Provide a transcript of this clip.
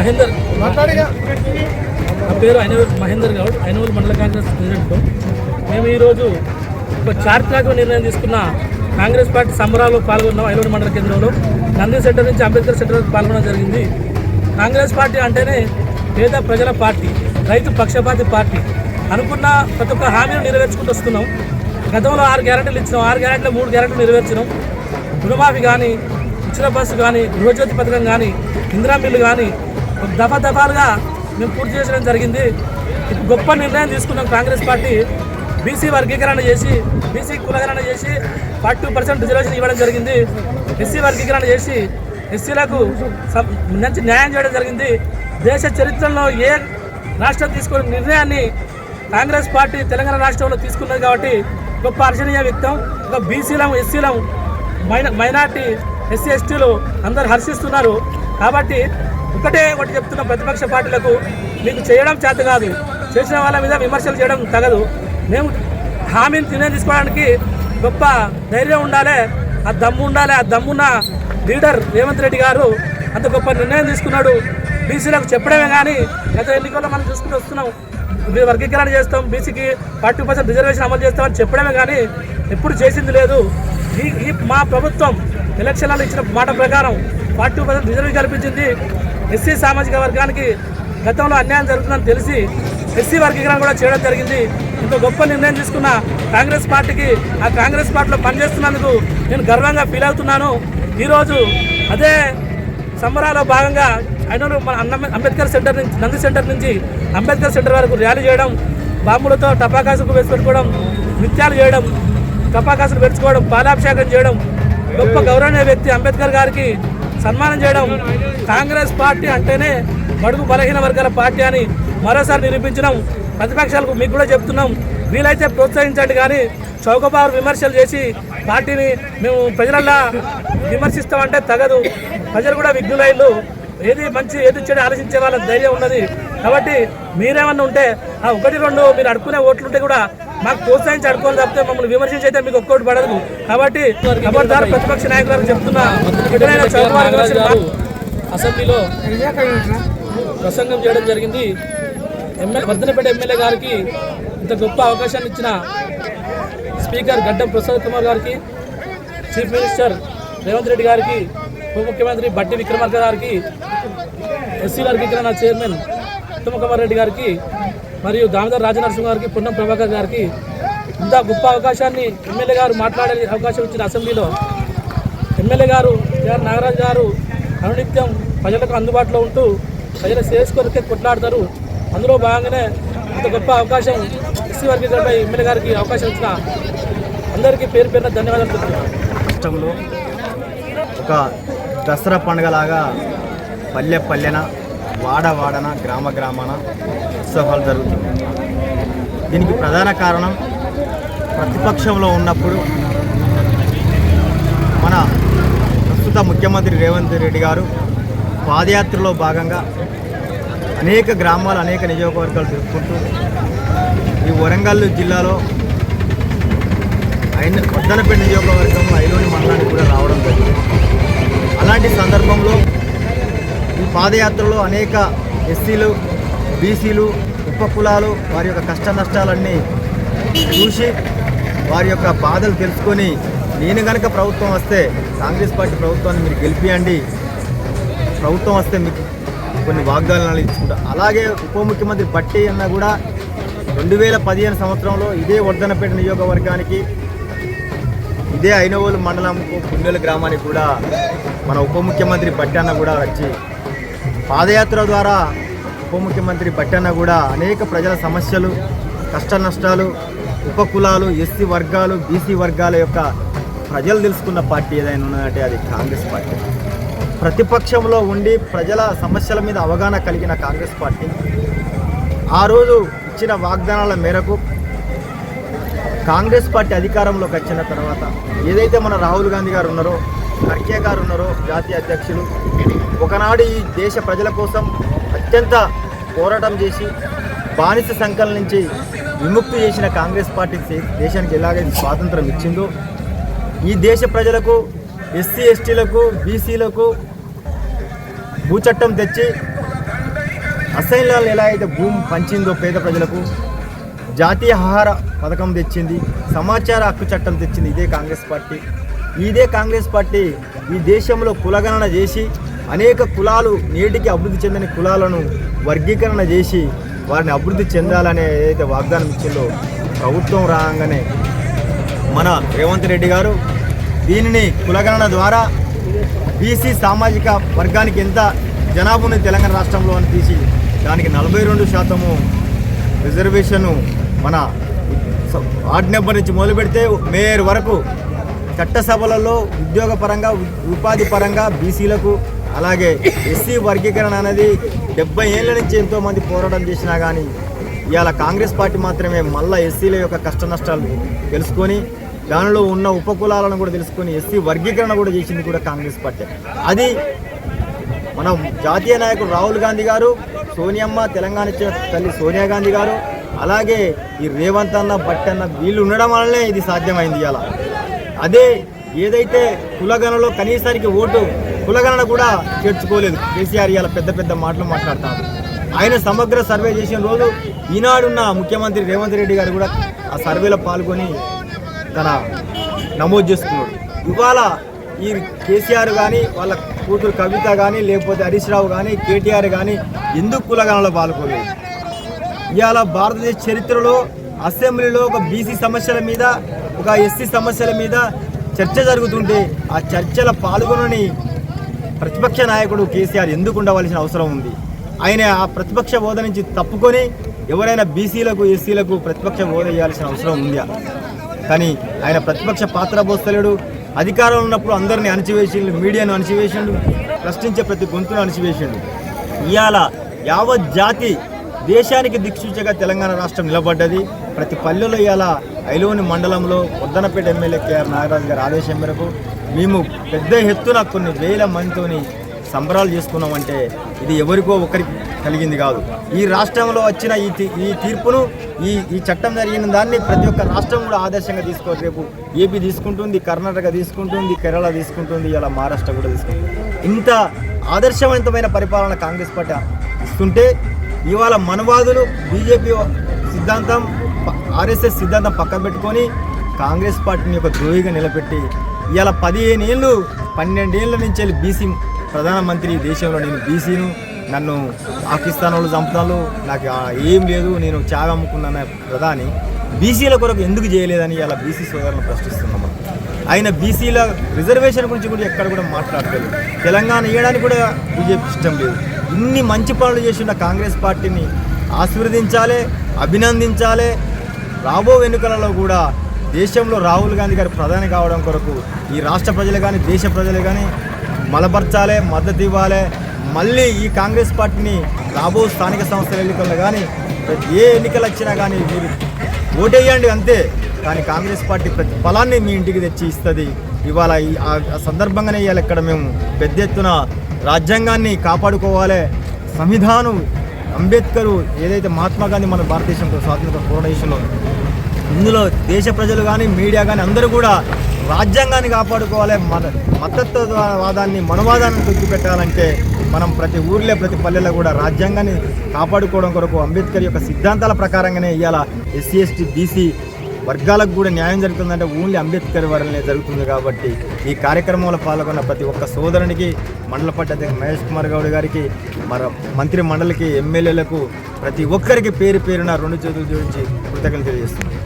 మహేందర్. నా పేరు అయినవల్ మహేందర్ గౌడ్ అయినవల్ మండల కాంగ్రెస్ ప్రెసిడెంట్ మేము ఈరోజు ఒక చారిత్రాత్మక నిర్ణయం తీసుకున్న కాంగ్రెస్ పార్టీ సంబరాల్లో పాల్గొన్నాం ఐనూరు మండల కేంద్రంలో నంది సెంటర్ నుంచి అంబేద్కర్ సెంటర్ వరకు పాల్గొనడం జరిగింది. కాంగ్రెస్ పార్టీ అంటేనే పేద ప్రజల పార్టీ రైతు పక్షపాతి పార్టీ అనుకున్న ప్రతి ఒక్క హామీని నెరవేర్చుకుంటూ వస్తున్నాం. గతంలో ఆరు గ్యారెంటీలు ఇచ్చినాం. ఆరు గ్యారెంటీలు మూడు గ్యారెంటీలు నెరవేర్చినాం. రుణమాఫీ కానీ ఉచిత బస్సు కానీ గృహజ్యోతి పథకం కానీ ఇందిరా మిల్లు కానీ దఫా దఫాలుగా మేము పూర్తి చేసడం జరిగింది. గొప్ప నిర్ణయం తీసుకున్నాం కాంగ్రెస్ పార్టీ. బీసీ వర్గీకరణ చేసి బీసీ కులగణన చేసి ఫార్టీ పర్సెంట్ రిజర్వేషన్ ఇవ్వడం జరిగింది. ఎస్సీ వర్గీకరణ చేసి ఎస్సీలకు మంచి న్యాయం చేయడం జరిగింది. దేశ చరిత్రలో ఏ రాష్ట్రం తీసుకున్న నిర్ణయాన్ని కాంగ్రెస్ పార్టీ తెలంగాణ రాష్ట్రంలో తీసుకున్నది కాబట్టి గొప్ప హర్షణీయ వ్యక్తం. ఒక బీసీలం ఎస్సీలం మైన మైనార్టీ ఎస్సీ ఎస్టీలు అందరు హర్షిస్తున్నారు. కాబట్టి ఒకటే ఒకటి చెప్తున్న ప్రతిపక్ష పార్టీలకు మీకు చేయడం చేత కాదు. చేసిన వాళ్ళ మీద విమర్శలు చేయడం తగదు. మేము హామీని తినే తీసుకోవడానికి గొప్ప ధైర్యం ఉండాలి ఆ దమ్ము ఉండాలి ఆ దమ్మున్న లీడర్ రేవంత్ రెడ్డి గారు అంత గొప్ప నిర్ణయం తీసుకున్నాడు. బీసీలకు చెప్పడమే కానీ గత ఎన్నికల్లో మనం చూసుకుంటూ వస్తున్నాం. వర్గీకరణ చేస్తాం బీసీకి ఫార్టీ పర్సెంట్ రిజర్వేషన్ అమలు చేస్తామని చెప్పడమే కానీ ఎప్పుడు చేసింది లేదు. ఈ ఈ మా ప్రభుత్వం ఎలక్షన్లలో ఇచ్చిన మాట ప్రకారం ఫార్టీ పర్సెంట్ రిజర్వేషన్ కల్పించింది. ఎస్సీ సామాజిక వర్గానికి గతంలో అన్యాయం జరుగుతుందని తెలిసి ఎస్సీ వర్గీకరణ కూడా చేయడం జరిగింది. ఇంత గొప్ప నిర్ణయం తీసుకున్న కాంగ్రెస్ పార్టీకి ఆ కాంగ్రెస్ పార్టీలో పనిచేస్తున్నందుకు నేను గర్వంగా ఫీల్ అవుతున్నాను. ఈరోజు అదే సంబరాలో భాగంగా అయినను మన అన్న అంబేద్కర్ సెంటర్ నుంచి నంది సెంటర్ నుంచి అంబేద్కర్ సెంటర్ వరకు ర్యాలీ చేయడం బాంబులతో టపాకాసుకు వేసి పెట్టుకోవడం నృత్యాలు చేయడం టపాకాసులు పెంచుకోవడం పాలాభిషేకం చేయడం గొప్ప గౌరవనీయ వ్యక్తి అంబేద్కర్ గారికి సన్మానం చేయడం కాంగ్రెస్ పార్టీ అంటేనే బడుగు బలహీన వర్గాల పార్టీ అని మరోసారి నిరూపించడం ప్రతిపక్షాలకు మీకు కూడా చెప్తున్నాం. వీలైతే ప్రోత్సహించండి కానీ చౌకబారు విమర్శలు చేసి పార్టీని మేము ప్రజలల్లా విమర్శిస్తామంటే తగదు. ప్రజలు కూడా విఘ్నులైళ్ళు ఏది మంచి ఏది చెడు ఆలోచించే వాళ్ళ ధైర్యం ఉన్నది. కాబట్టి మీరేమన్నా ఉంటే ఆ ఒకటి రెండు మీరు అడుక్కునే ఓట్లు ఉంటే కూడా మాకు ప్రోత్సహించి అడుకోవాలి తప్పితే మమ్మల్ని విమర్శించి అయితే మీకు ఒక్కోటి పడదు. కాబట్టి ఖబర్దారు ప్రతిపక్ష నాయకులకు చెప్తున్నా. అసెంబ్లీలో ప్రసంగం చేయడం జరిగింది. ఎమ్మెల్యే వర్ధనపేట ఎమ్మెల్యే గారికి ఇంత గొప్ప అవకాశాన్ని ఇచ్చిన స్పీకర్ గడ్డం ప్రసాద్ కుమార్ గారికి చీఫ్ మినిస్టర్ రేవంత్ రెడ్డి గారికి ఉప ముఖ్యమంత్రి బట్టి విక్రమార్క గారికి ఎస్సీ వర్గీకరణ చైర్మన్ ఉత్తమ కుమార్ రెడ్డి గారికి మరియు దామోదర్ రాజనరసింహ గారికి పున్నం ప్రభాకర్ గారికి ఇంత గొప్ప అవకాశాన్ని ఎమ్మెల్యే గారు మాట్లాడే అవకాశం ఇచ్చిన అసెంబ్లీలో. ఎమ్మెల్యే గారు కేఆర్ నాగరాజు గారు అనునిత్యం ప్రజలకు అందుబాటులో ఉంటూ ప్రజల శ్రేయస్ కొరకే కొట్లాడతారు. అందులో భాగంగానే ఇంత గొప్ప అవకాశం ఎస్సీ వర్గీకరణపై ఎమ్మెల్యే గారికి అవకాశం ఇచ్చిన అందరికీ పేరు పేరున ధన్యవాదాలు ఇష్టంలో రాష్ట్రంలో ఒక దసరా పండుగలాగా పల్లె పల్లెన వాడ వాడన గ్రామ గ్రామాన ఉత్సవాలు జరుగుతున్నాయి. దీనికి ప్రధాన కారణం ప్రతిపక్షంలో ఉన్నప్పుడు మన ప్రస్తుత ముఖ్యమంత్రి రేవంత్ రెడ్డి గారు పాదయాత్రలో భాగంగా అనేక గ్రామాలు అనేక నియోజకవర్గాలు తిరుగుకుంటూ ఈ వరంగల్ జిల్లాలో అయిన వర్ధనపేట నియోజకవర్గంలో ఐలోని మండలానికి కూడా రావడం జరిగింది. అలాంటి సందర్భంలో పాదయాత్రలో అనేక ఎస్సీలు బీసీలు ఉప కులాలు వారి యొక్క కష్ట నష్టాలన్నీ చూసి వారి యొక్క బాధలు తెలుసుకొని నేను కనుక ప్రభుత్వం వస్తే కాంగ్రెస్ పార్టీ ప్రభుత్వాన్ని మీరు గెలిపియండి. ప్రభుత్వం వస్తే మీకు కొన్ని వాగ్దానాలు ఇచ్చుకుంటా. అలాగే ఉప ముఖ్యమంత్రి బట్టి అన్న కూడా రెండు వేల పదిహేను సంవత్సరంలో ఇదే వర్ధనపేట నియోజకవర్గానికి ఇదే ఐనవోలు మండలం గుండెల గ్రామానికి కూడా మన ఉప ముఖ్యమంత్రి బట్టన్న కూడా వచ్చి పాదయాత్ర ద్వారా ఉప ముఖ్యమంత్రి బట్టన్న కూడా అనేక ప్రజల సమస్యలు కష్ట నష్టాలు ఉపకులాలు ఎస్సీ వర్గాలు బీసీ వర్గాల యొక్క ప్రజలు తెలుసుకున్న పార్టీ ఏదైనా ఉన్నదంటే అది కాంగ్రెస్ పార్టీ. ప్రతిపక్షంలో ఉండి ప్రజల సమస్యల మీద అవగాహన కలిగిన కాంగ్రెస్ పార్టీ. ఆ రోజు ఇచ్చిన వాగ్దానాల మేరకు కాంగ్రెస్ పార్టీ అధికారంలోకి వచ్చిన తర్వాత ఏదైతే మన రాహుల్ గాంధీ గారు ఉన్నారో ఖర్గే గారు ఉన్నారు జాతీయ అధ్యక్షులు. ఒకనాడు ఈ దేశ ప్రజల కోసం అత్యంత పోరాటం చేసి బానిస సంకలం నుంచి విముక్తి చేసిన కాంగ్రెస్ పార్టీ దేశానికి ఎలాగైతే స్వాతంత్రం ఇచ్చిందో ఈ దేశ ప్రజలకు ఎస్సీ ఎస్టీలకు బీసీలకు భూచట్టం తెచ్చి అసైన్లను ఎలా అయితే భూమి పంచిందో పేద ప్రజలకు జాతీయ ఆహార పథకం తెచ్చింది సమాచార హక్కు చట్టం తెచ్చింది ఇదే కాంగ్రెస్ పార్టీ. ఇదే కాంగ్రెస్ పార్టీ ఈ దేశంలో కులగణన చేసి అనేక కులాలు నేటికి అభివృద్ధి చెందని కులాలను వర్గీకరణ చేసి వారిని అభివృద్ధి చెందాలనే ఏదైతే వాగ్దానం ఇచ్చిందో ప్రభుత్వం రాగానే మన రేవంత్ రెడ్డి గారు దీనిని కులగణన ద్వారా బీసీ సామాజిక వర్గానికి ఎంత జనాభా ఉంది తెలంగాణ రాష్ట్రంలో అని తీసి దానికి నలభై రెండు శాతము రిజర్వేషన్ మన స- వార్డు నెంబర్ నుంచి మొదలు పెడితే మేయర్ వరకు చట్టసభలలో ఉద్యోగపరంగా పరంగా ఉపాధి పరంగా బీసీలకు అలాగే ఎస్సీ వర్గీకరణ అనేది డెబ్బై ఏళ్ళ నుంచి ఎంతోమంది పోరాటం చేసినా కానీ ఇవాళ కాంగ్రెస్ పార్టీ మాత్రమే మళ్ళా ఎస్సీల యొక్క కష్ట నష్టాలు తెలుసుకొని దానిలో ఉన్న ఉపకులాలను కూడా తెలుసుకొని ఎస్సీ వర్గీకరణ కూడా చేసింది కూడా కాంగ్రెస్ పార్టీ. అది మనం జాతీయ నాయకుడు రాహుల్ గాంధీ గారు సోనియమ్మ తెలంగాణ తల్లి సోనియా గాంధీ గారు అలాగే ఈ రేవంత్ అన్న భట్ అన్న వీళ్ళు ఉండడం వల్లనే ఇది సాధ్యమైంది ఇలా అదే ఏదైతే కులగణలో కనీసానికి ఓటు కులగణన కూడా చేర్చుకోలేదు. కేసీఆర్ ఇవాళ పెద్ద పెద్ద మాటలు మాట్లాడతారు. ఆయన సమగ్ర సర్వే చేసిన రోజు ఈనాడున్న ముఖ్యమంత్రి రేవంత్ రెడ్డి గారు కూడా ఆ సర్వేలో పాల్గొని తన నమోదు చేసుకున్నాడు. ఇవాళ ఈ కేసీఆర్ కానీ వాళ్ళ కూతురు కవిత కానీ లేకపోతే హరీష్ రావు కానీ కేటీఆర్ కానీ ఎందుకు కులగణలో పాల్గొలేదు ఇవాళ భారతదేశ చరిత్రలో అసెంబ్లీలో ఒక బీసీ సమస్యల మీద ఒక ఎస్సీ సమస్యల మీద చర్చ జరుగుతుంటే ఆ చర్చల పాల్గొనని ప్రతిపక్ష నాయకుడు కేసీఆర్ ఎందుకు ఉండవలసిన అవసరం ఉంది? ఆయన ఆ ప్రతిపక్ష హోదా నుంచి తప్పుకొని ఎవరైనా బీసీలకు ఎస్సీలకు ప్రతిపక్ష హోదా ఇవ్వాల్సిన అవసరం ఉందా? కానీ ఆయన ప్రతిపక్ష పాత్ర పోస్తలేడు. అధికారంలో ఉన్నప్పుడు అందరిని అణచివేసిండు మీడియాను అణచివేసిండు ప్రశ్నించే ప్రతి గొంతును అణచివేసిండు. ఇవాళ యావత్ జాతి దేశానికి దిక్సూచగా తెలంగాణ రాష్ట్రం నిలబడ్డది. ప్రతి పల్లెలో ఇవాళ ఐలోని మండలంలో పొద్దనపేట ఎమ్మెల్యే కేఆర్ నాగరాజు గారి ఆదేశం మేరకు మేము పెద్ద ఎత్తున కొన్ని వేల మందితోని సంబరాలు చేసుకున్నామంటే ఇది ఎవరికో ఒకరికి కలిగింది కాదు. ఈ రాష్ట్రంలో వచ్చిన ఈ తీ- ఈ తీర్పును ఈ ఈ చట్టం జరిగిన దాన్ని ప్రతి ఒక్క రాష్ట్రం కూడా ఆదర్శంగా తీసుకోవాలి రేపు ఏపీ తీసుకుంటుంది కర్ణాటక తీసుకుంటుంది కేరళ తీసుకుంటుంది ఇలా మహారాష్ట్ర కూడా తీసుకుంటుంది. ఇంత ఆదర్శవంతమైన పరిపాలన కాంగ్రెస్ పార్టీ ఇస్తుంటే ఇవాళ మనవాదులు బీజేపీ సిద్ధాంతం ఆర్ఎస్ఎస్ సిద్ధాంతం పక్కన పెట్టుకొని కాంగ్రెస్ పార్టీని ఒక ద్రోహిగా నిలబెట్టి ఇవాళ పదిహేను ఏళ్ళు పన్నెండేళ్ళ నుంచి వెళ్ళి బీసీ ప్రధానమంత్రి ఈ దేశంలో నేను బీసీను నన్ను పాకిస్తాన్ వాళ్ళు చంపుతాను నాకు ఏం లేదు నేను చాగా అమ్ముకున్నాను ప్రధాని బీసీల కొరకు ఎందుకు చేయలేదని ఇలా బీసీ సోదరులను ప్రశ్నిస్తున్నాం ఆయన బీసీల రిజర్వేషన్ గురించి కూడా ఎక్కడ కూడా మాట్లాడలేదు. తెలంగాణ ఇవ్వడానికి కూడా బీజేపీ ఇష్టం లేదు. ఇన్ని మంచి పనులు చేసిన కాంగ్రెస్ పార్టీని ఆశీర్వదించాలి అభినందించాలి రాబో ఎన్నికలలో కూడా దేశంలో రాహుల్ గాంధీ గారు ప్రధాని కావడం కొరకు ఈ రాష్ట్ర ప్రజలు కానీ దేశ ప్రజలు కానీ మలపరచాలే మద్దతు ఇవ్వాలి. మళ్ళీ ఈ కాంగ్రెస్ పార్టీని రాబో స్థానిక సంస్థల ఎన్నికల్లో కానీ ఏ ఎన్నికలు వచ్చినా కానీ మీరు ఓటేయండి అంతే. కానీ కాంగ్రెస్ పార్టీ ప్రతి ఫలాన్ని మీ ఇంటికి తెచ్చి ఇస్తుంది. ఇవాళ ఈ ఆ ఆ సందర్భంగానే ఇవాళ ఇక్కడ మేము పెద్ద ఎత్తున రాజ్యాంగాన్ని కాపాడుకోవాలి. సంవిధానం అంబేద్కర్ ఏదైతే మహాత్మా గాంధీ మన భారతదేశంలో స్వాతంత్ర పోరాటంలో ఇందులో దేశ ప్రజలు కానీ మీడియా కానీ అందరూ కూడా రాజ్యాంగాన్ని కాపాడుకోవాలి మన మతత్వవాదాన్ని మనవాదాన్ని తొక్కిపెట్టాలంటే మనం ప్రతి ఊర్లో ప్రతి పల్లెలో కూడా రాజ్యాంగాన్ని కాపాడుకోవడం కొరకు అంబేద్కర్ యొక్క సిద్ధాంతాల ప్రకారంగానే ఇవాళ ఎస్సీ ఎస్టీ బీసీ వర్గాలకు కూడా న్యాయం జరుగుతుందంటే ఓన్లీ అంబేద్కర్ వరనే జరుగుతుంది కాబట్టి ఈ కార్యక్రమంలో పాల్గొన్న ప్రతి ఒక్క సోదరునికి మండల పట్ట మహేష్ కుమార్ గౌడ్ గారికి మన మంత్రి మండలికి ఎమ్మెల్యేలకు ప్రతి ఒక్కరికి పేరు పేరున రెండు చేతులు జోడించి కృతజ్ఞతలు తెలియజేస్తున్నాను.